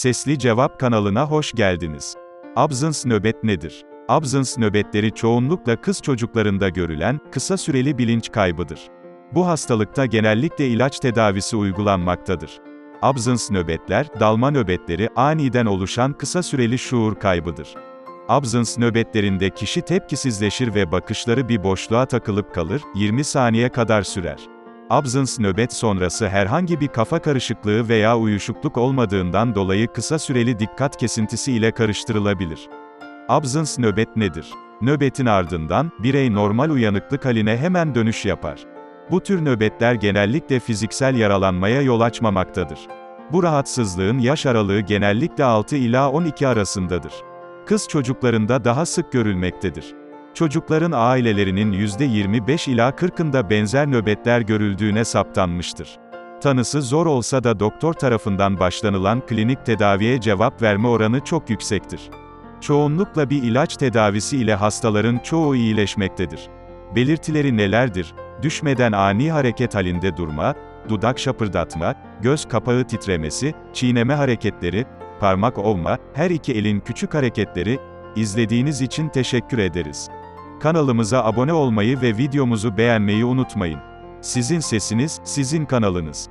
Sesli Cevap kanalına hoş geldiniz. Absence nöbet nedir? Absence nöbetleri çoğunlukla kız çocuklarında görülen, kısa süreli bilinç kaybıdır. Bu hastalıkta genellikle ilaç tedavisi uygulanmaktadır. Absence nöbetler, dalma nöbetleri, aniden oluşan kısa süreli şuur kaybıdır. Absence nöbetlerinde kişi tepkisizleşir ve bakışları bir boşluğa takılıp kalır, 20 saniye kadar sürer. Absence nöbet sonrası herhangi bir kafa karışıklığı veya uyuşukluk olmadığından dolayı kısa süreli dikkat kesintisi ile karıştırılabilir. Absence nöbet nedir? Nöbetin ardından, birey normal uyanıklık haline hemen dönüş yapar. Bu tür nöbetler genellikle fiziksel yaralanmaya yol açmamaktadır. Bu rahatsızlığın yaş aralığı genellikle 6 ila 12 arasındadır. Kız çocuklarında daha sık görülmektedir. Çocukların ailelerinin %25 ila 40'ında benzer nöbetler görüldüğüne saptanmıştır. Tanısı zor olsa da doktor tarafından başlanılan klinik tedaviye cevap verme oranı çok yüksektir. Çoğunlukla bir ilaç tedavisi ile hastaların çoğu iyileşmektedir. Belirtileri nelerdir? Düşmeden ani hareket halinde durma, dudak şapırdatma, göz kapağı titremesi, çiğneme hareketleri, parmak ovma, her iki elin küçük hareketleri, izlediğiniz için teşekkür ederiz. Kanalımıza abone olmayı ve videomuzu beğenmeyi unutmayın. Sizin sesiniz, sizin kanalınız.